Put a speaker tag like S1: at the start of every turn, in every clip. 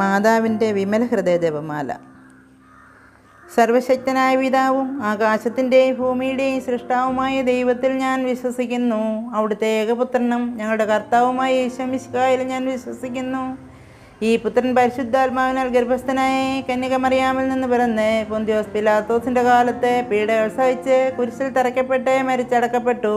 S1: മാതാവിന്റെ വിമല ഹൃദയ സർവശക്തനായ പിതാവും ആകാശത്തിന്റെയും ഭൂമിയുടെയും സൃഷ്ടാവുമായ ദൈവത്തിൽ ഞാൻ വിശ്വസിക്കുന്നു. അവിടുത്തെ ഏകപുത്രനും ഞങ്ങളുടെ കർത്താവുമായ യേശമിശിക്കായിൽ ഞാൻ വിശ്വസിക്കുന്നു. ഈ പുത്രൻ പരിശുദ്ധാത്മാവിനാൽ ഗർഭസ്ഥനായ കന്യകമറിയാമിൽ നിന്ന് പിറന്ന് പൊന്തിയോസ് പിലാത്തോസിന്റെ കാലത്ത് പീഡ സഹിച്ച് കുരിശിൽ തറയ്ക്കപ്പെട്ട് മരിച്ചടക്കപ്പെട്ടു.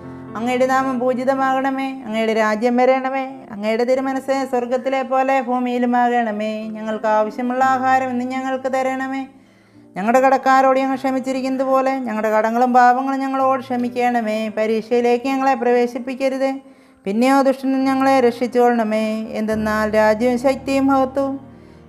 S1: അങ്ങയുടെ നാമം പൂജിതമാകണമേ അങ്ങയുടെ രാജ്യം വരണമേ അങ്ങയുടെ തിരുമനസ് സ്വർഗത്തിലെ പോലെ ഭൂമിയിലുമാകണമേ. ഞങ്ങൾക്ക് ആവശ്യമുള്ള ആഹാരം ഇന്ന് ഞങ്ങൾക്ക് തരണമേ. ഞങ്ങളുടെ കടക്കാരോട് ഞങ്ങൾ ക്ഷമിച്ചിരിക്കുന്നത് പോലെ ഞങ്ങളുടെ കടങ്ങളും പാപങ്ങളും ഞങ്ങളോട് ക്ഷമിക്കണമേ. പരീക്ഷയിലേക്ക് ഞങ്ങളെ പ്രവേശിപ്പിക്കരുത്. പിന്നെയോ ദുഷ്ടനും ഞങ്ങളെ രക്ഷിച്ചുകൊള്ളണമേ എന്തെന്നാൽ രാജ്യവും ശക്തിയും മഹത്വവും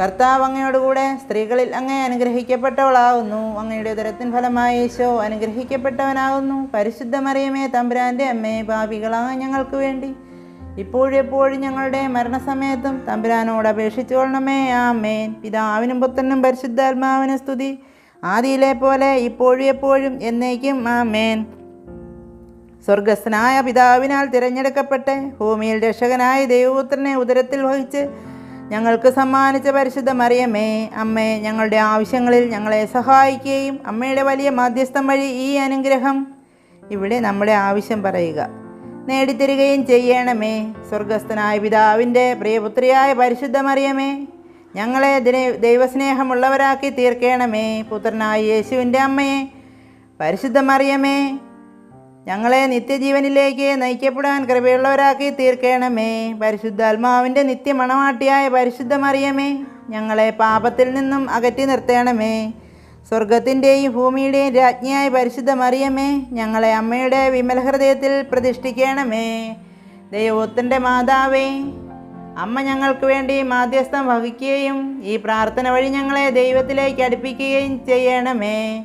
S1: കർത്താവ് അങ്ങയോടുകൂടെ സ്ത്രീകളിൽ അങ്ങേ അനുഗ്രഹിക്കപ്പെട്ടവളാവുന്നു. അങ്ങയുടെ ഉദരത്തിൻ ഫലമായ യേശോ അനുഗ്രഹിക്കപ്പെട്ടവനാകുന്നു. പരിശുദ്ധ മറിയമേ തമ്പുരാന്റെ അമ്മേ പാപികളായ ഞങ്ങൾക്ക് വേണ്ടി. ഇപ്പോഴെപ്പോഴും ഞങ്ങളുടെ മരണസമയത്തും തമ്പുരാനോട് അപേക്ഷിച്ചുകൊള്ളണമേ. ആമേൻ. പിതാവിനും പുത്രനും പരിശുദ്ധാത്മാവിനും സ്തുതി. ആദിയിലെ പോലെ ഇപ്പോഴും എപ്പോഴും എന്നേക്കും ആമേൻ. സ്വർഗസ്ഥനായ പിതാവിനാൽ തിരഞ്ഞെടുക്കപ്പെട്ട് ഭൂമിയിൽ രക്ഷകനായ ദൈവപുത്രനെ ഉദരത്തിൽ വഹിച്ച് ഞങ്ങൾക്ക് സമ്മാനിച്ച പരിശുദ്ധ മറിയമേ അമ്മേ ഞങ്ങളുടെ ആവശ്യങ്ങളിൽ ഞങ്ങളെ സഹായിക്കുകയും അമ്മയുടെ വലിയ മാധ്യസ്ഥം വഴി ഈ അനുഗ്രഹം ഇവിടെ നമ്മുടെ ആവശ്യം പറയുക. നേടിത്തരികയും ചെയ്യണമേ. സ്വർഗസ്ഥനായ പിതാവിന്റെ പ്രിയപുത്രിയായ പരിശുദ്ധ മറിയമേ ഞങ്ങളെ ദൈവസ്നേഹമുള്ളവരാക്കി തീർക്കണമേ. പുത്രനായ യേശുവിന്റെ അമ്മയെ പരിശുദ്ധ മറിയമേ ഞങ്ങളെ നിത്യജീവനിലേക്ക് നയിക്കപ്പെടാൻ കൃപയുള്ളവരാക്കി തീർക്കണമേ. പരിശുദ്ധാത്മാവിന്റെ നിത്യമണവാട്ടിയായ പരിശുദ്ധമറിയമേ ഞങ്ങളെ പാപത്തിൽ നിന്നും അകറ്റി നിർത്തണമേ. സ്വർഗത്തിന്റെയും ഭൂമിയുടെയും രാജ്ഞിയായ പരിശുദ്ധമറിയമേ ഞങ്ങളെ അമ്മയുടെ വിമലഹൃദയത്തിൽ പ്രതിഷ്ഠിക്കണമേ. ദൈവത്തിന്റെ മാതാവേ അമ്മ ഞങ്ങൾക്ക് വേണ്ടി മാധ്യസ്ഥം വഹിക്കുകയും ഈ പ്രാർത്ഥന വഴി ഞങ്ങളെ ദൈവത്തിലേക്ക് അടുപ്പിക്കുകയും ചെയ്യണമേ.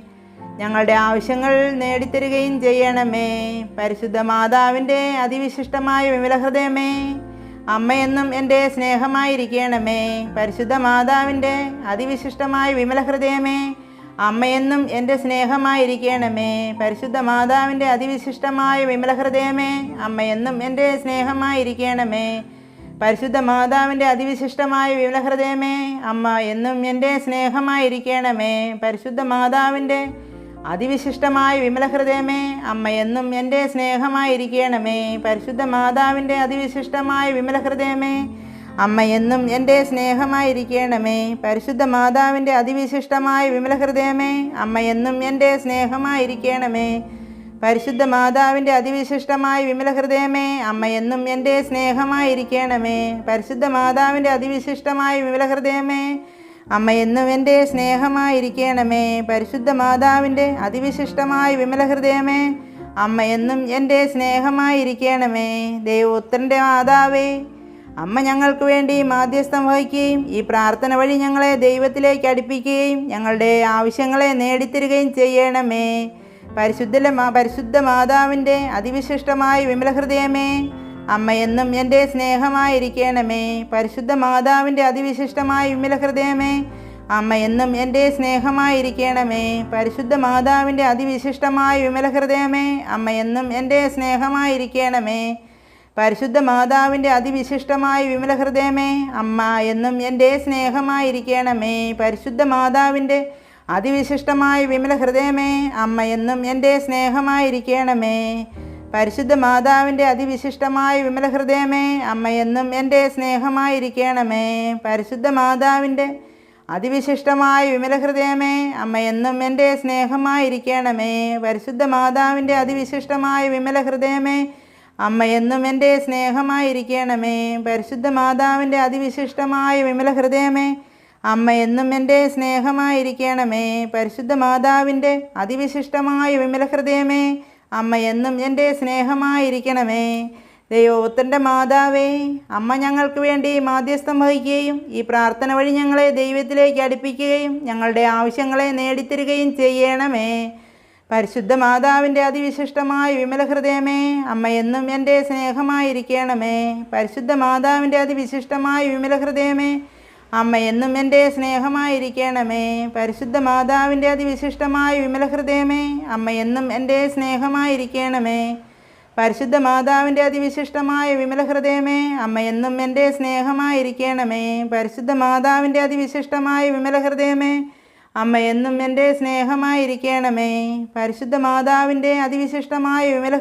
S1: ഞങ്ങളുടെ ആവശ്യങ്ങൾ നേടിത്തരികയും ചെയ്യണമേ. പരിശുദ്ധ മാതാവിന്റെ അതിവിശിഷ്ടമായ വിമലഹൃദയമേ അമ്മയെന്നും എന്റെ സ്നേഹമായിരിക്കണമേ. പരിശുദ്ധ മാതാവിന്റെ അതിവിശിഷ്ടമായ വിമലഹൃദയമേ അമ്മയെന്നും എന്റെ സ്നേഹമായിരിക്കണമേ. പരിശുദ്ധ മാതാവിന്റെ അതിവിശിഷ്ടമായ വിമലഹൃദയമേ അമ്മയെന്നും എന്റെ സ്നേഹമായിരിക്കണമേ. പരിശുദ്ധ മാതാവിന്റെ അതിവിശിഷ്ടമായ വിമലഹൃദയമേ അമ്മ എന്നും എന്റെ സ്നേഹമായിരിക്കണമേ. പരിശുദ്ധ മാതാവിന്റെ അതിവിശിഷ്ടമായ വിമലഹൃദയമേ അമ്മയെന്നും എന്റെ സ്നേഹമായിരിക്കണമേ. പരിശുദ്ധ മാതാവിന്റെ അതിവിശിഷ്ടമായ വിമലഹൃദയമേ അമ്മയെന്നും എന്റെ സ്നേഹമായിരിക്കണമേ. പരിശുദ്ധ മാതാവിന്റെ അതിവിശിഷ്ടമായ വിമലഹൃദയമേ അമ്മയെന്നും എന്റെ സ്നേഹമായിരിക്കണമേ. പരിശുദ്ധ മാതാവിന്റെ അതിവിശിഷ്ടമായ വിമലഹൃദയമേ അമ്മയെന്നും എന്റെ സ്നേഹമായിരിക്കണമേ. പരിശുദ്ധ മാതാവിന്റെ അതിവിശിഷ്ടമായ വിമലഹൃദയമേ അമ്മ എന്നും എന്റെ സ്നേഹമായിരിക്കണമേ. പരിശുദ്ധ മാതാവിന്റെ അതിവിശിഷ്ടമായ വിമലഹൃദയമേ അമ്മ എന്നും എന്റെ സ്നേഹമായിരിക്കണമേ. ദൈവോത്തരന്റെ മാതാവേ അമ്മ ഞങ്ങൾക്ക് വേണ്ടി മാധ്യസ്ഥം വഹിക്കുകയും ഈ പ്രാർത്ഥന വഴി ഞങ്ങളെ ദൈവത്തിലേക്ക് അടുപ്പിക്കുകയും ഞങ്ങളുടെ ആവശ്യങ്ങളെ നേടിത്തരികയും ചെയ്യണമേ. പരിശുദ്ധ പരിശുദ്ധ മാതാവിന്റെ അതിവിശിഷ്ടമായ വിമലഹൃദയമേ അമ്മ എന്നും എന്റെ സ്നേഹമായിരിക്കണമേ. പരിശുദ്ധ മാതാവിന്റെ അതിവിശിഷ്ടമായ വിമലഹൃദയമേ അമ്മ എന്നും എന്റെ സ്നേഹമായിരിക്കണമേ. പരിശുദ്ധ മാതാവിന്റെ അതിവിശിഷ്ടമായ വിമലഹൃദയമേ അമ്മ എന്നും എന്റെ സ്നേഹമായിരിക്കണമേ. പരിശുദ്ധ മാതാവിന്റെ അതിവിശിഷ്ടമായ വിമല ഹൃദയമേ അമ്മ എന്നും എന്റെ സ്നേഹമായിരിക്കണമേ. പരിശുദ്ധ മാതാവിന്റെ അതിവിശിഷ്ടമായ വിമലഹൃദയമേ അമ്മ എന്നും എന്റെ സ്നേഹമായിരിക്കണമേ. പരിശുദ്ധ മാതാവിന്റെ അതിവിശിഷ്ടമായ വിമലഹൃദയമേ ഹൃദയമേ അമ്മയെന്നും എന്റെ സ്നേഹമായിരിക്കണമേ. പരിശുദ്ധ മാതാവിന്റെ അതിവിശിഷ്ടമായ വിമലഹൃദയമേ ഹൃദയമേ അമ്മയെന്നും എന്റെ സ്നേഹമായിരിക്കണമേ. പരിശുദ്ധ മാതാവിന്റെ അതിവിശിഷ്ടമായ വിമലഹൃദയമേ ഹൃദയമേ അമ്മയെന്നും എന്റെ സ്നേഹമായിരിക്കണമേ. പരിശുദ്ധ മാതാവിന്റെ അതിവിശിഷ്ടമായ വിമല ഹൃദയമേ അമ്മയെന്നും എന്റെ സ്നേഹമായിരിക്കണമേ. പരിശുദ്ധ മാതാവിന്റെ അതിവിശിഷ്ടമായ വിമല ഹൃദയമേ അമ്മ എന്നും എന്റെ സ്നേഹമായിരിക്കണമേ. ദൈവത്തിന്റെ മാതാവേ അമ്മ ഞങ്ങൾക്ക് വേണ്ടി മാധ്യസ്ഥം വഹിക്കുകയും ഈ പ്രാർത്ഥന വഴി ഞങ്ങളെ ദൈവത്തിലേക്ക് അടുപ്പിക്കുകയും ഞങ്ങളുടെ ആവശ്യങ്ങളെ നേടിത്തരികയും ചെയ്യണമേ. പരിശുദ്ധ മാതാവിന്റെ അതിവിശിഷ്ടമായ വിമല ഹൃദയമേ അമ്മ എന്നും എന്റെ സ്നേഹമായിരിക്കണമേ. പരിശുദ്ധ മാതാവിന്റെ അതിവിശിഷ്ടമായ വിമല ഹൃദയമേ അമ്മ എന്നും എന്റെ സ്നേഹമായിരിക്കണമേ. പരിശുദ്ധ മാതാവിന്റെ അതിവിശിഷ്ടമായ വിമലഹൃദയമേ അമ്മ എന്നും എന്റെ സ്നേഹമായിരിക്കണമേ. പരിശുദ്ധ മാതാവിന്റെ അതിവിശിഷ്ടമായ വിമലഹൃദയമേ അമ്മ എന്നും എന്റെ സ്നേഹമായിരിക്കണമേ. പരിശുദ്ധ മാതാവിന്റെ അതിവിശിഷ്ടമായ വിമലഹൃദയമേ അമ്മ എന്നും എന്റെ സ്നേഹമായിരിക്കണമേ. പരിശുദ്ധ മാതാവിന്റെ അതിവിശിഷ്ടമായ വിമല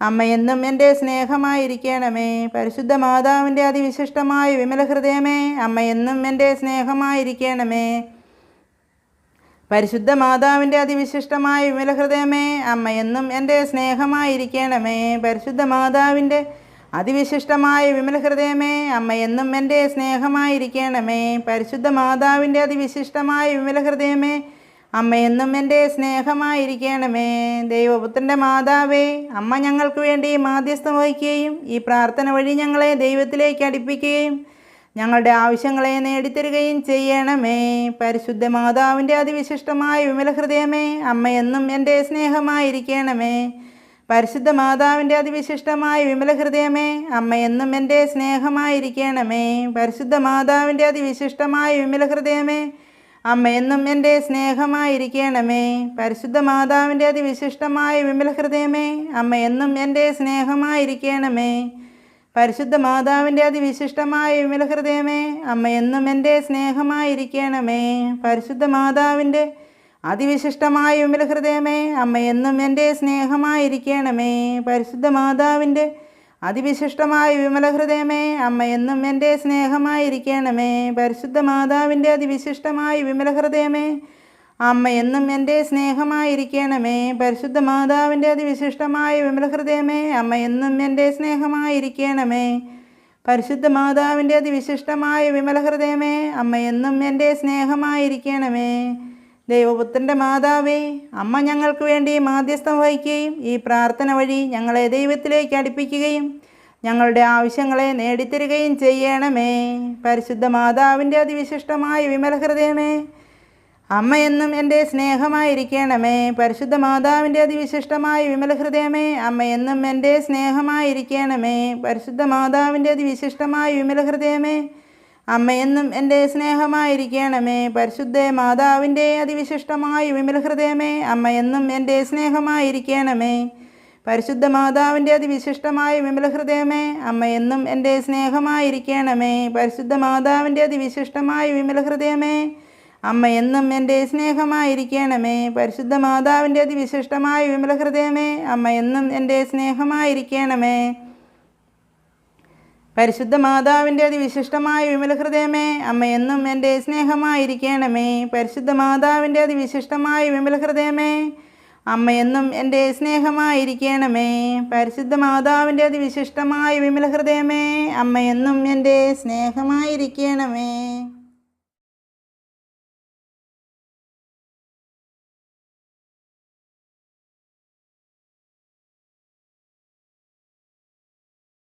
S1: ഹൃദയമേ അമ്മ എന്നും എന്റെ സ്നേഹമായിരിക്കണമേ. പരിശുദ്ധ മാതാവിന്റെ അതിവിശിഷ്ടമായ വിമല ഹൃദയമേ അമ്മ എന്നും എന്റെ സ്നേഹമായിരിക്കണമേ. പരിശുദ്ധ മാതാവിന്റെ അതിവിശിഷ്ടമായ വിമല ഹൃദയമേ അമ്മ എന്നും എന്റെ സ്നേഹമായിരിക്കണമേ. പരിശുദ്ധ മാതാവിന്റെ അതിവിശിഷ്ടമായ വിമല ഹൃദയമേ അമ്മ എന്നും എന്റെ സ്നേഹമായിരിക്കണമേ. പരിശുദ്ധ മാതാവിന്റെ അതിവിശിഷ്ടമായ വിമല ഹൃദയമേ അമ്മ എന്നും എന്റെ സ്നേഹമായിരിക്കണമേ. ദൈവപുത്രന്റെ മാതാവേ അമ്മ ഞങ്ങൾക്ക് വേണ്ടി മാധ്യസ്ഥം വഹിക്കുകയും ഈ പ്രാർത്ഥന വഴി ഞങ്ങളെ ദൈവത്തിലേക്ക് അടുപ്പിക്കുകയും ഞങ്ങളുടെ ആവശ്യങ്ങളെ നേടിത്തരികയും ചെയ്യണമേ. പരിശുദ്ധ മാതാവിന്റെ അതിവിശിഷ്ടമായ വിമല ഹൃദയമേ അമ്മ എന്നും എന്റെ സ്നേഹമായിരിക്കണമേ. പരിശുദ്ധ മാതാവിന്റെ അതിവിശിഷ്ടമായ വിമല ഹൃദയമേ അമ്മ എന്നും എന്റെ സ്നേഹമായിരിക്കണമേ. പരിശുദ്ധ മാതാവിന്റെ അതിവിശിഷ്ടമായ വിമല ഹൃദയമേ അമ്മ എന്നും എന്റെ സ്നേഹമായിരിക്കണമേ. പരിശുദ്ധ മാതാവിന്റെ അതിവിശിഷ്ടമായ വിമല ഹൃദയമേ അമ്മ എന്നും എന്റെ സ്നേഹമായിരിക്കണമേ. പരിശുദ്ധ മാതാവിന്റെ അതിവിശിഷ്ടമായ വിമല ഹൃദയമേ അമ്മ എന്നും എന്റെ സ്നേഹമായിരിക്കണമേ. പരിശുദ്ധ മാതാവിന്റെ അതിവിശിഷ്ടമായ വിമല ഹൃദയമേ അമ്മ എന്നും എന്റെ സ്നേഹമായിരിക്കണമേ. പരിശുദ്ധ മാതാവിന്റെ അതിവിശിഷ്ടമായ വിമലഹൃദയമേ അമ്മ എന്നും എന്റെ സ്നേഹമായിരിക്കണമേ. പരിശുദ്ധ മാതാവിന്റെ അതിവിശിഷ്ടമായ വിമലഹൃദയമേ അമ്മ എന്നും എന്റെ സ്നേഹമായിരിക്കണമേ. പരിശുദ്ധ മാതാവിന്റെ അതിവിശിഷ്ടമായ വിമലഹൃദയമേ അമ്മ എന്നും എന്റെ സ്നേഹമായിരിക്കണമേ. പരിശുദ്ധ മാതാവിന്റെ അതിവിശിഷ്ടമായ വിമലഹൃദയമേ അമ്മ എന്നും എന്റെ സ്നേഹമായിരിക്കണമേ. ദൈവപുത്രന്റെ മാതാവേ അമ്മ ഞങ്ങൾക്ക് വേണ്ടി മാധ്യസ്ഥം വഹിക്കുകയും ഈ പ്രാർത്ഥന വഴി ഞങ്ങളെ ദൈവത്തിലേക്ക് അടുപ്പിക്കുകയും ഞങ്ങളുടെ ആവശ്യങ്ങളെ നേടിത്തരികയും ചെയ്യണമേ. പരിശുദ്ധ മാതാവിന്റെ അതിവിശിഷ്ടമായ വിമല ഹൃദയമേ അമ്മ എന്നും എന്റെ സ്നേഹമായിരിക്കണമേ. പരിശുദ്ധ മാതാവിന്റെ അതിവിശിഷ്ടമായ വിമല ഹൃദയമേ അമ്മ എന്നും എന്റെ സ്നേഹമായിരിക്കണമേ. പരിശുദ്ധ മാതാവിന്റെ അതിവിശിഷ്ടമായ വിമല ഹൃദയമേ അമ്മ എന്നും എന്റെ സ്നേഹമായിരിക്കണമേ. പരിശുദ്ധ മാതാവിന്റെ അതിവിശിഷ്ടമായ വിമല ഹൃദയമേ അമ്മ എന്നും എന്റെ സ്നേഹമായിരിക്കണമേ. പരിശുദ്ധ മാതാവിന്റെ അതിവിശിഷ്ടമായ വിമല ഹൃദയമേ അമ്മ എന്നും എന്റെ സ്നേഹമായിരിക്കണമേ. പരിശുദ്ധ മാതാവിന്റെ അതിവിശിഷ്ടമായ വിമല ഹൃദയമേ അമ്മ എന്നും എന്റെ സ്നേഹമായിരിക്കണമേ. പരിശുദ്ധ മാതാവിന്റെ അതിവിശിഷ്ടമായ വിമല ഹൃദയമേ അമ്മ എന്നും എന്റെ സ്നേഹമായിരിക്കണമേ. പരിശുദ്ധ മാതാവിന്റെ അതിവിശിഷ്ടമായ വിമല ഹൃദയമേ അമ്മ എന്നും എന്റെ സ്നേഹമായിരിക്കണമേ. പരിശുദ്ധ മാതാവിന്റെ അതിവിശിഷ്ടമായ വിമല ഹൃദയമേ അമ്മ എന്നും എന്റെ സ്നേഹമായിരിക്കണമേ. പരിശുദ്ധ മാതാവിന്റെ അതിവിശിഷ്ടമായ വിമല ഹൃദയമേ അമ്മ എന്നും എന്റെ സ്നേഹമായിരിക്കണമേ.